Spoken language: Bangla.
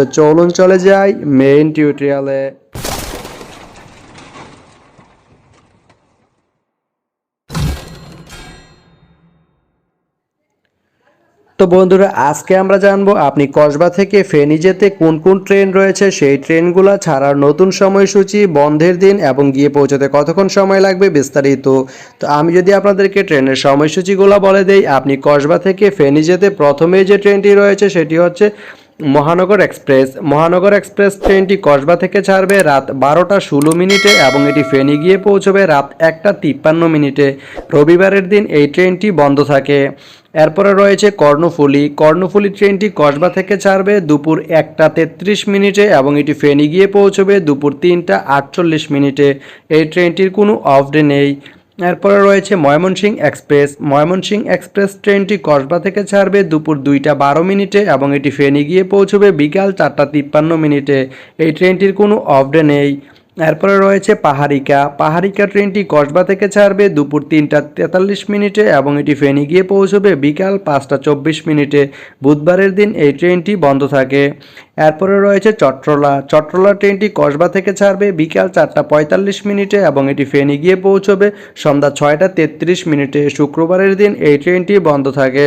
তো চলুন চলে যাই মেইন টিউটোরিয়ালে তো বন্ধুরা, আজকে আমরা জানব আপনি কসবা থেকে ফেনী যেতে কোন কোন ট্রেন রয়েছে, সেই ট্রেনগুলো ছাড়ার নতুন সময়সূচি, বন্ধের দিন এবং গিয়ে পৌঁছতে কতক্ষণ সময় লাগবে বিস্তারিত। তো আমি যদি আপনাদেরকে ট্রেনের সময়সূচিগুলো বলে দেই, আপনি কসবা থেকে ফেনী যেতে প্রথমে যে ট্রেনটি রয়েছে, সেটি হচ্ছে মহানগর এক্সপ্রেস। মহানগর এক্সপ্রেস ট্রেনটি কসবা থেকে ছাড়বে রাত বারোটা ষোলো মিনিটে এবং এটি ফেনী গিয়ে পৌঁছবে রাত একটা তিপ্পান্ন মিনিটে। রবিবারের দিন এই ট্রেনটি বন্ধ থাকে। এরপরে রয়েছে কর্ণফুলি। কর্ণফুলি ট্রেনটি কসবা থেকে ছাড়বে দুপুর একটা তেত্রিশ মিনিটে এবং এটি ফেনী গিয়ে পৌঁছবে দুপুর তিনটা আটচল্লিশ মিনিটে। এই ট্রেনটির কোনো অফ ডে নেই। এরপরে রয়েছে ময়মনসিংহ এক্সপ্রেস। ময়মনসিংহ এক্সপ্রেস ট্রেনটি কসবা থেকে ছাড়বে দুপুর দুইটা বারো মিনিটে এবং এটি ফেনী গিয়ে পৌঁছবে বিকাল চারটা তিপ্পান্ন মিনিটে। এই ট্রেনটির কোনো অফডে নেই। এরপরে রয়েছে পাহাড়িকা। পাহাড়িকা ট্রেনটি কসবা থেকে ছাড়বে দুপুর তিনটা তেতাল্লিশ মিনিটে এবং এটি ফেনী গিয়ে পৌঁছবে বিকাল পাঁচটা চব্বিশ মিনিটে। বুধবারের দিন এই ট্রেনটি বন্ধ থাকে। এরপরে রয়েছে চট্টলা চট্টলা ট্রেনটি কসবা থেকে ছাড়বে বিকাল চারটা পঁয়তাল্লিশ মিনিটে এবং এটি ফেনী গিয়ে পৌঁছবে সন্ধ্যা ছয়টা তেত্রিশ মিনিটে। শুক্রবারের দিন এই ট্রেনটি বন্ধ থাকে।